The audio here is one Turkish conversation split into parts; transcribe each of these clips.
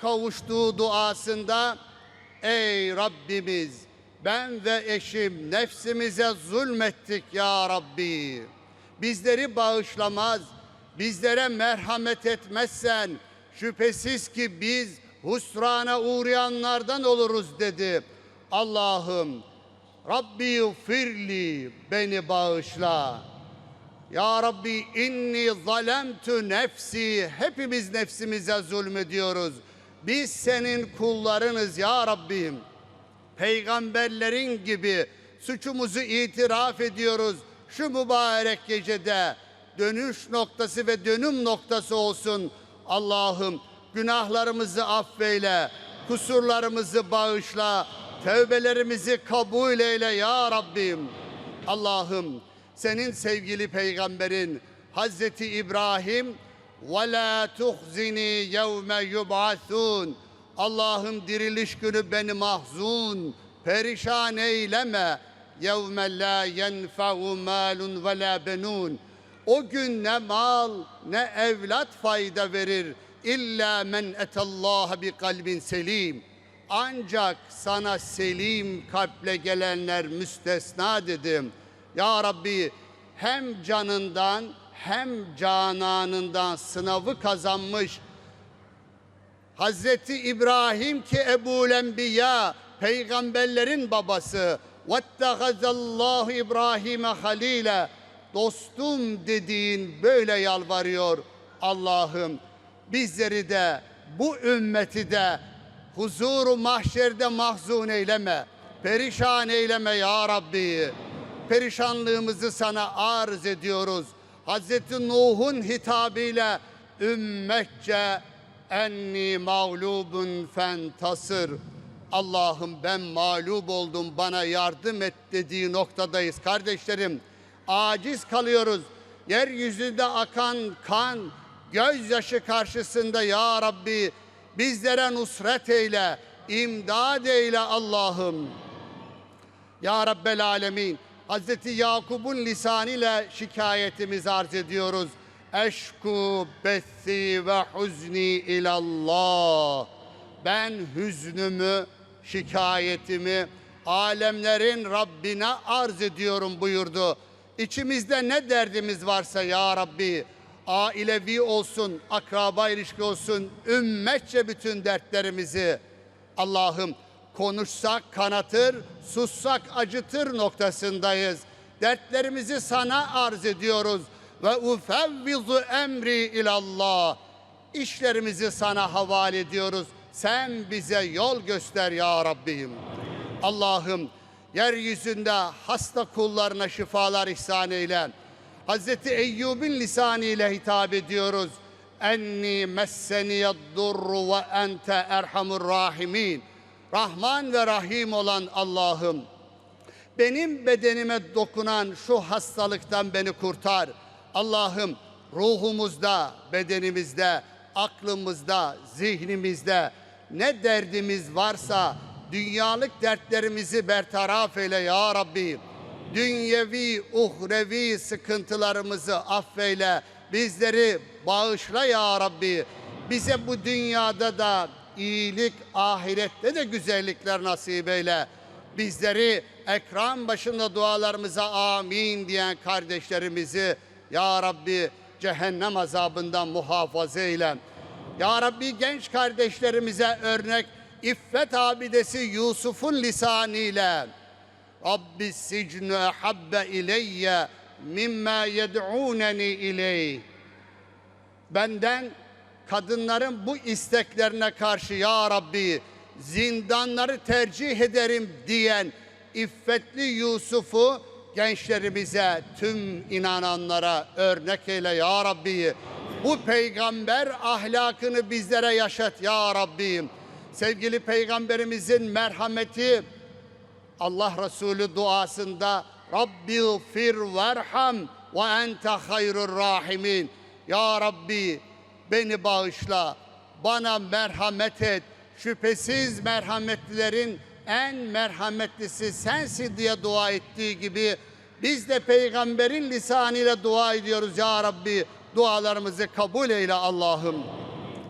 kavuştuğu duasında Ey Rabbimiz ben ve eşim nefsimize zulmettik ya Rabbi. Bizleri bağışlamaz, bizlere merhamet etmezsen şüphesiz ki biz husrana uğrayanlardan oluruz dedi. Allah'ım Rabbi firli beni bağışla. Ya Rabbi inni zalemtu nefsi. Hepimiz nefsimize zulmediyoruz. Biz senin kullarınız ya Rabbim. Peygamberlerin gibi suçumuzu itiraf ediyoruz. Şu mübarek gecede dönüş noktası ve dönüm noktası olsun. Allah'ım günahlarımızı affeyle, kusurlarımızı bağışla, tövbelerimizi kabul eyle ya Rabbim. Allah'ım senin sevgili peygamberin Hazreti İbrahim la tuhzini yevme yub'asun Allah'ım diriliş günü beni mahzun. Perişan eyleme. la yenfe'u malun ve la benun o gün ne mal ne evlat fayda verir. illa men etallaha bi kalbin selim ancak sana selim kalple gelenler müstesna dedim. Ya Rabbi hem canından hem cananından sınavı kazanmış Hazreti İbrahim ki Ebul Enbiya peygamberlerin babası. Vettehazallahu İbrahim'e halile dostum dediğin böyle yalvarıyor Allah'ım. Bizleri de bu ümmeti de huzuru mahşerde mahzun eyleme perişan eyleme ya Rabbi. Perişanlığımızı sana arz ediyoruz Hazreti Nuh'un hitabıyla ümmetçe enni mağlubun fentasır. Allah'ım ben mağlup oldum bana yardım et dediği noktadayız kardeşlerim. Aciz kalıyoruz. Yeryüzünde akan kan, gözyaşı karşısında ya Rabbi bizlere nusret eyle, imdad eyle Allah'ım. Ya Rabbel Alemin. Hazreti Yakub'un lisanıyla şikayetimizi arz ediyoruz. Eşku bethi ve huzni ilallah. Ben hüznümü, şikayetimi alemlerin Rabbine arz ediyorum buyurdu. İçimizde ne derdimiz varsa ya Rabbi ailevi olsun, akraba ilişki olsun, ümmetçe bütün dertlerimizi Allah'ım konuşsak kanatır, sussak acıtır noktasındayız. Dertlerimizi sana arz ediyoruz ve ufevvizu emri ilallah. İşlerimizi sana havale ediyoruz. Sen bize yol göster ya Rabbim. Allah'ım yeryüzünde hasta kullarına şifalar ihsan eyle. Hazreti Eyyub'un lisanıyla hitap ediyoruz. Enni messeniyed durru ve ente erhamur rahimin. Rahman ve Rahim olan Allah'ım benim bedenime dokunan şu hastalıktan beni kurtar. Allah'ım ruhumuzda, bedenimizde, aklımızda, zihnimizde ne derdimiz varsa dünyalık dertlerimizi bertaraf eyle ya Rabbi. Dünyevi, uhrevi sıkıntılarımızı affeyle. Bizleri bağışla ya Rabbi. Bize bu dünyada da iyilik, ahirette de güzellikler nasip eyle. Bizleri ekran başında dualarımıza amin diyen kardeşlerimizi ya Rabbi cehennem azabından muhafaza eyle. Ya Rabbi genç kardeşlerimize örnek İffet abidesi Yusuf'un lisanıyla Rabbi sicnu ehabbe ileyye mimma yed'uneni ileyh benden kadınların bu isteklerine karşı ya Rabbi zindanları tercih ederim diyen iffetli Yusuf'u gençlerimize, tüm inananlara örnek eyle ya Rabbi. Bu peygamber ahlakını bizlere yaşat ya Rabbim. Sevgili peygamberimizin merhameti Allah Resulü duasında Rabbi fir verham ve ente hayrur rahimin. Ya Rabbi beni bağışla, bana merhamet et. Şüphesiz merhametlilerin en merhametlisi sensin diye dua ettiği gibi biz de peygamberin lisanıyla dua ediyoruz ya Rabbi. Dualarımızı kabul eyle Allah'ım.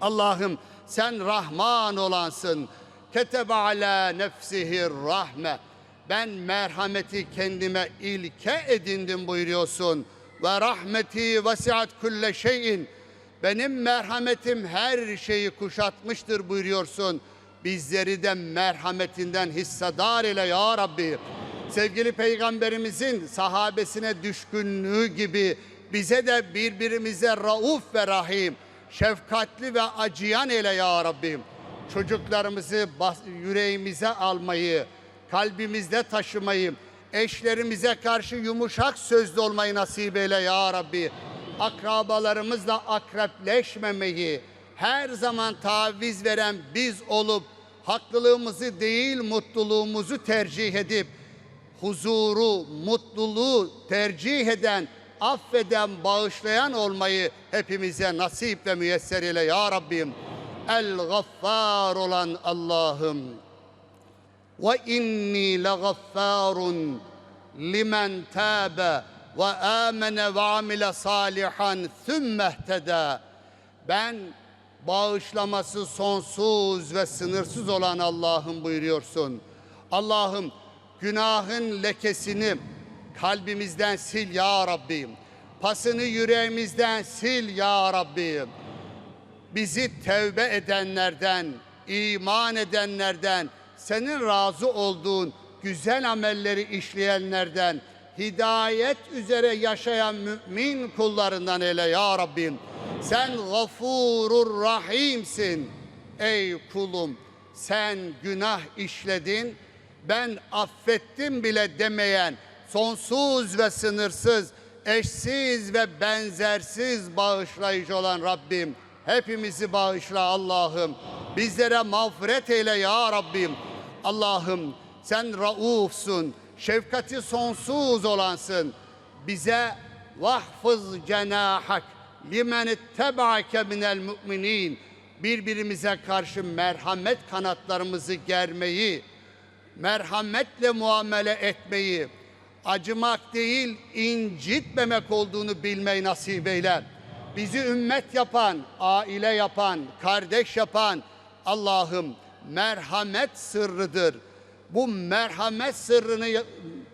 Allah'ım Sen Rahman olansın. Ketebe ala nefsihi rahme. Ben merhameti kendime ilke edindim buyuruyorsun. Ve rahmeti vesiat kulle şeyin. Benim merhametim her şeyi kuşatmıştır buyuruyorsun. Bizleri de merhametinden hissedar ile ya Rabbi. Sevgili peygamberimizin sahabesine düşkünlüğü gibi bize de birbirimize rauf ve rahim, şefkatli ve acıyan eyle ya Rabbim. Çocuklarımızı yüreğimize almayı, kalbimizde taşımayı, eşlerimize karşı yumuşak sözlü olmayı nasip eyle ya Rabbi. Akrabalarımızla akrepleşmemeyi, her zaman taviz veren biz olup haklılığımızı değil mutluluğumuzu tercih edip huzuru, mutluluğu tercih eden, affeden, bağışlayan olmayı hepimize nasip ve müyesser ile ya Rabbim. El-Gaffar olan Allah'ım. Ve inni legaffarun limen tabe ve amene ve amile salihan thumma ihteda. Ben bağışlaması sonsuz ve sınırsız olan Allah'ım buyuruyorsun. Allah'ım günahın lekesini kalbimizden sil ya Rabbim. Pasını yüreğimizden sil ya Rabbim bizi tevbe edenlerden, iman edenlerden, senin razı olduğun güzel amelleri işleyenlerden, hidayet üzere yaşayan mümin kullarından eyle ya Rabbim. Sen gafurur rahimsin ey kulum. Sen günah işledin, ben affettim bile demeyen, sonsuz ve sınırsız, eşsiz ve benzersiz bağışlayıcı olan Rabbim. Hepimizi bağışla Allah'ım. Bizlere mağfiret eyle ya Rabbim. Allah'ım sen raufsun, şefkati sonsuz olansın. Bize vahfız cenahak limen ittebaake minel müminin birbirimize karşı merhamet kanatlarımızı germeyi, merhametle muamele etmeyi, acımak değil incitmemek olduğunu bilmeyi nasip eyle. Bizi ümmet yapan, aile yapan, kardeş yapan Allah'ım merhamet sırrıdır. Bu merhamet sırrını ya-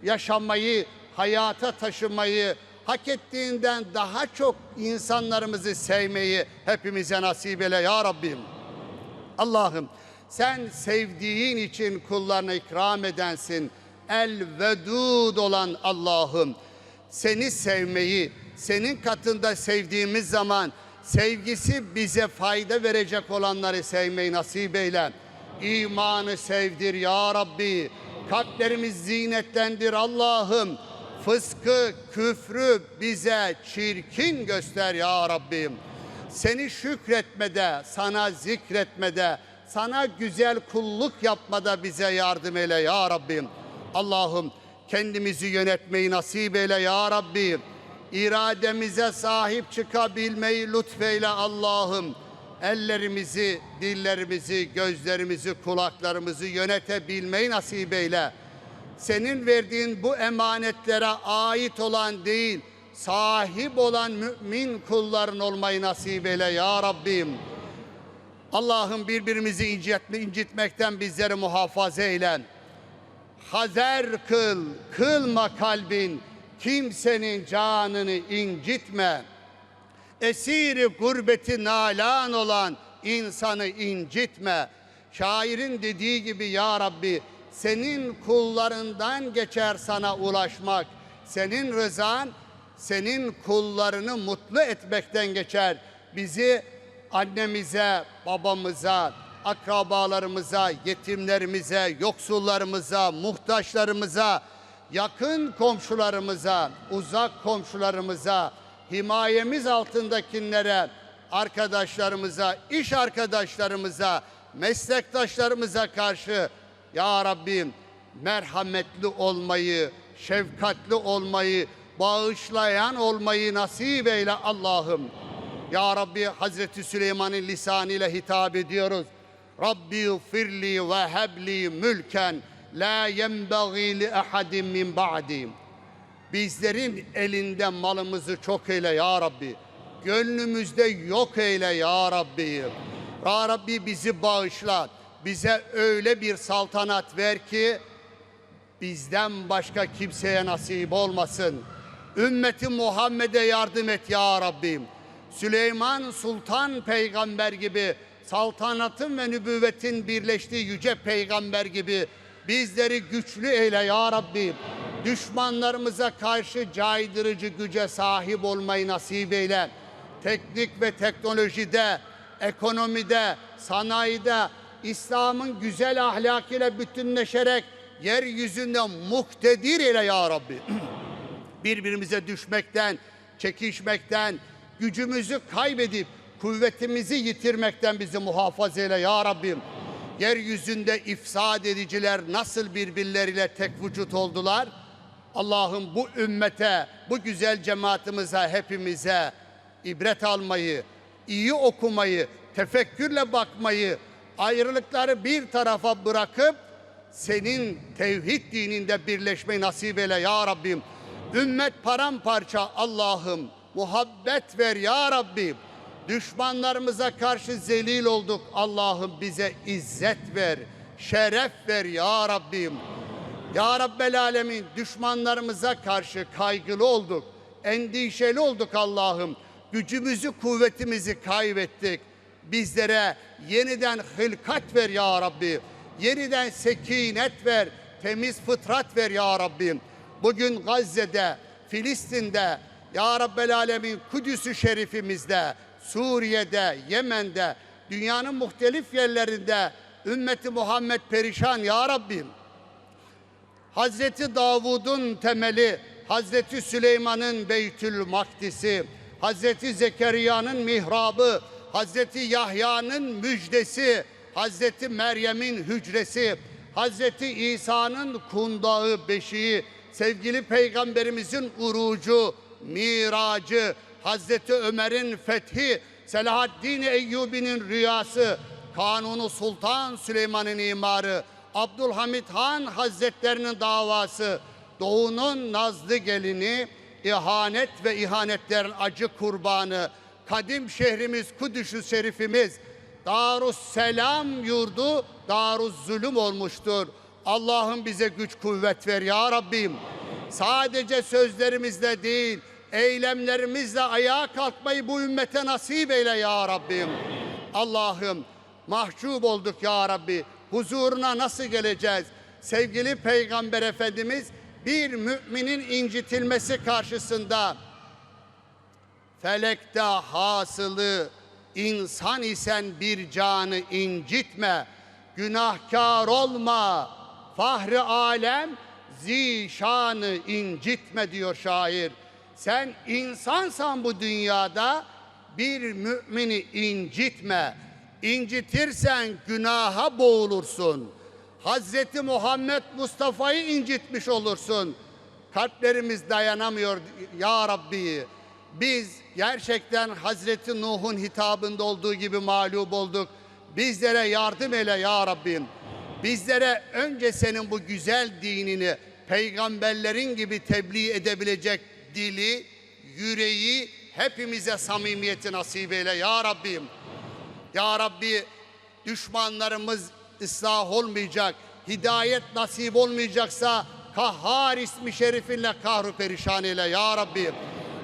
yaşamayı, hayata taşımayı, hak ettiğinden daha çok insanlarımızı sevmeyi hepimize nasip eyle ya Rabbim. Allah'ım sen sevdiğin için kullarına ikram edensin. El vedud olan Allah'ım. Seni sevmeyi, senin katında sevdiğimiz zaman sevgisi bize fayda verecek olanları sevmeyi nasip eyle. İmanı sevdir ya Rabbi. Kalplerimiz zinetlendir Allah'ım. Fıskı, küfrü bize çirkin göster ya Rabbim. Seni şükretmede, sana zikretmede, sana güzel kulluk yapmada bize yardım eyle ya Rabbim. Allah'ım kendimizi yönetmeyi nasip eyle ya Rabbim. İrademize sahip çıkabilmeyi lütfeyle Allah'ım. Ellerimizi, dillerimizi, gözlerimizi, kulaklarımızı yönetebilmeyi nasip eyle senin verdiğin bu emanetlere ait olan değil, sahip olan mümin kulların olmayı nasip eyle ya Rabbim. Allah'ım birbirimizi incitme, incitmekten bizleri muhafaza eyle. Hazer kıl, kılma kalbin, kimsenin canını incitme. Esiri gurbeti nalan olan insanı incitme. Şairin dediği gibi ya Rabbi senin kullarından geçer sana ulaşmak. Senin rızan senin kullarını mutlu etmekten geçer. Bizi annemize, babamıza, akrabalarımıza, yetimlerimize, yoksullarımıza, muhtaçlarımıza, yakın komşularımıza, uzak komşularımıza, himayemiz altındakilere, arkadaşlarımıza, iş arkadaşlarımıza, meslektaşlarımıza karşı ya Rabbim merhametli olmayı, şefkatli olmayı, bağışlayan olmayı nasip eyle Allah'ım. Ya Rabbi Hazreti Süleyman'ın lisanıyla hitap ediyoruz. Rabbi firli ve hebli mülken la yenbagî li ahadin min ba'di. Bizlerin elinde malımızı çok eyle ya Rabbi. Gönlümüzde yok eyle ya Rabbi. Ya Rabbi bizi bağışla. Bize öyle bir saltanat ver ki bizden başka kimseye nasip olmasın. Ümmeti Muhammed'e yardım et ya Rabbim. Süleyman Sultan peygamber gibi saltanatın ve nübüvvetin birleştiği yüce peygamber gibi bizleri güçlü eyle ya Rabbim. Düşmanlarımıza karşı caydırıcı güce sahip olmayı nasip eyle. Teknik ve teknolojide, ekonomide, sanayide İslam'ın güzel ahlakıyla bütünleşerek yeryüzünde muktedir eyle ya Rabbi. Birbirimize düşmekten, çekişmekten, gücümüzü kaybedip kuvvetimizi yitirmekten bizi muhafaza eyle ya Rabbim. Yeryüzünde ifsad ediciler nasıl birbirleriyle tek vücut oldular? Allah'ım bu ümmete, bu güzel cemaatimize, hepimize ibret almayı, iyi okumayı, tefekkürle bakmayı, ayrılıkları bir tarafa bırakıp senin tevhid dininde birleşmeyi nasip eyle ya Rabbim. Ümmet paramparça Allah'ım muhabbet ver ya Rabbim. Düşmanlarımıza karşı zelil olduk Allah'ım bize izzet ver, şeref ver ya Rabbim. Ya Rabbel Alemin düşmanlarımıza karşı kaygılı olduk, endişeli olduk Allah'ım. Gücümüzü, kuvvetimizi kaybettik. Bizlere yeniden hılkat ver ya Rabbi. Yeniden sekinet ver, temiz fıtrat ver ya Rabbim. Bugün Gazze'de, Filistin'de, Ya Rabbel Alemin Kudüs-ü Şerifimizde, Suriye'de, Yemen'de, dünyanın muhtelif yerlerinde ümmeti Muhammed perişan ya Rabbim. Hazreti Davud'un temeli, Hazreti Süleyman'ın Beytül Makdisi, Hazreti Zekeriya'nın mihrabı, Hazreti Yahya'nın müjdesi, Hazreti Meryem'in hücresi, Hazreti İsa'nın kundağı beşiği, sevgili peygamberimizin urucu, miracı, Hazreti Ömer'in fethi, Selahaddin Eyyubi'nin rüyası, Kanunu Sultan Süleyman'ın imarı, Abdülhamit Han Hazretlerinin davası, Doğu'nun nazlı gelini, ihanet ve ihanetlerin acı kurbanı, kadim şehrimiz Kudüs-ü Şerifimiz, Darus Selam yurdu Darus Zulüm olmuştur. Allah'ım bize güç kuvvet ver ya Rabbim. Sadece sözlerimizle değil, eylemlerimizle ayağa kalkmayı bu ümmete nasip eyle ya Rabbim. Allah'ım mahcup olduk ya Rabbi. Huzuruna nasıl geleceğiz? Sevgili Peygamber Efendimiz bir müminin incitilmesi karşısında felekte hasılı insan isen bir canı incitme, günahkar olma, fahri alem zişanı incitme diyor şair. Sen insansan bu dünyada bir mümini incitme. İncitirsen günaha boğulursun. Hazreti Muhammed Mustafa'yı incitmiş olursun. Kalplerimiz dayanamıyor ya Rabbi. Biz gerçekten Hazreti Nuh'un hitabında olduğu gibi mağlup olduk. Bizlere yardım eyle ya Rabbim. Bizlere önce senin bu güzel dinini peygamberlerin gibi tebliğ edebilecek dili, yüreği, hepimize samimiyeti nasip eyle ya Rabbim. Ya Rabbi düşmanlarımız ıslah olmayacak, hidayet nasip olmayacaksa Kahhar ismi şerifinle kahru perişan eyle ya Rabbi.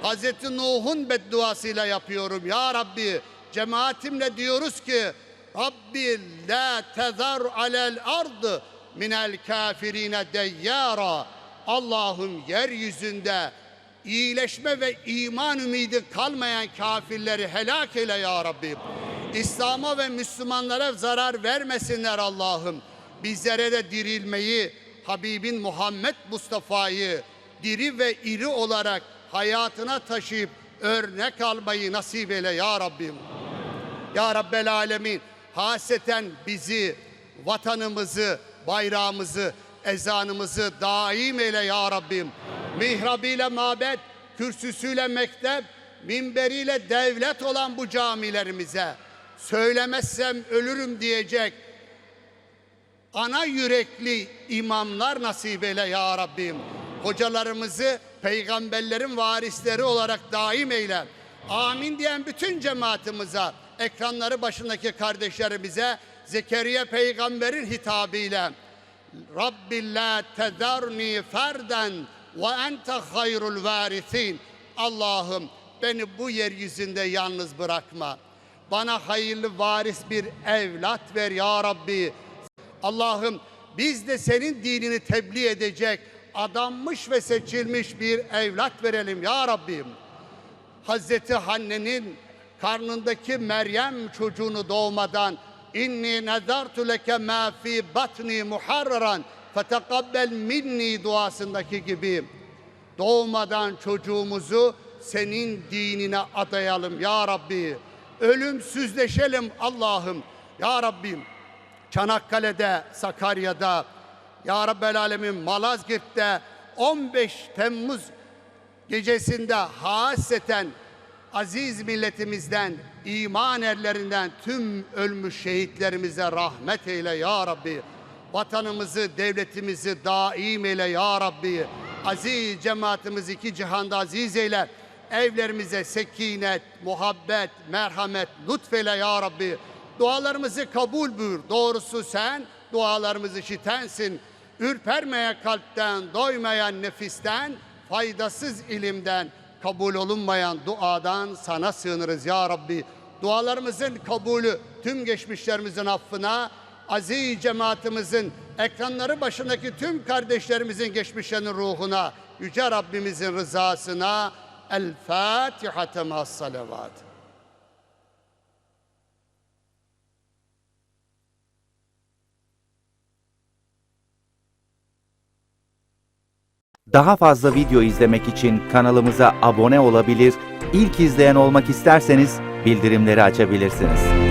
Hazreti Nuh'un bedduasıyla yapıyorum ya Rabbi. Cemaatimle diyoruz ki Rabbi la tezar alel ardı minel kafirine deyyara. Allah'ım yeryüzünde iyileşme ve iman ümidi kalmayan kafirleri helak eyle ya Rabbi. İslam'a ve Müslümanlara zarar vermesinler Allah'ım. Bizlere de dirilmeyi, Habibin Muhammed Mustafa'yı diri ve iri olarak hayatına taşıyıp örnek almayı nasip eyle ya Rabbim. Ya Rabbel Alemin haseten bizi, vatanımızı, bayrağımızı, ezanımızı daim eyle ya Rabbim. Mihrabıyla mabet, kürsüsüyle mektep, minberiyle devlet olan bu camilerimize söylemezsem ölürüm diyecek ana yürekli imamlar nasip eyle ya Rabbim. Hocalarımızı peygamberlerin varisleri olarak daim eyle. Amin diyen bütün cemaatimize ekranları başındaki kardeşlerimize Zekeriya peygamberin hitabıyla Rabbi la tezerni ferden ve ente hayrul varisin. Allah'ım beni bu yeryüzünde yalnız bırakma. Bana hayırlı varis bir evlat ver ya Rabbi. Allah'ım biz de senin dinini tebliğ edecek adanmış ve seçilmiş bir evlat verelim ya Rabbim. Hazreti Hanne'nin karnındaki Meryem çocuğunu doğmadan inni nezartu leke ma fi batni muharraran fetekabbel minni duasındaki gibi doğmadan çocuğumuzu senin dinine adayalım ya Rabbi. Ölümsüzleşelim Allah'ım. Ya Rabbim Çanakkale'de, Sakarya'da, Ya Rabbel Alemin Malazgirt'te 15 Temmuz gecesinde haseten aziz milletimizden, iman erlerinden tüm ölmüş şehitlerimize rahmet eyle ya Rabbi. Vatanımızı, devletimizi daim eyle ya Rabbi. Aziz cemaatimizi iki cihanda aziz eyle. Evlerimize sekinet, muhabbet, merhamet lütfeyle ya Rabbi. Dualarımızı kabul buyur. Doğrusu sen dualarımızı işitensin. Ürpermeye kalpten, doymayan nefisten, faydasız ilimden, kabul olunmayan duadan sana sığınırız ya Rabbi. Dualarımızın kabulü tüm geçmişlerimizin affına, aziz cemaatimizin ekranları başındaki tüm kardeşlerimizin geçmişlerinin ruhuna, Yüce Rabbimizin rızasına Fatiha temas salavat. Daha fazla video izlemek için kanalımıza abone olabilir, ilk izleyen olmak isterseniz bildirimleri açabilirsiniz.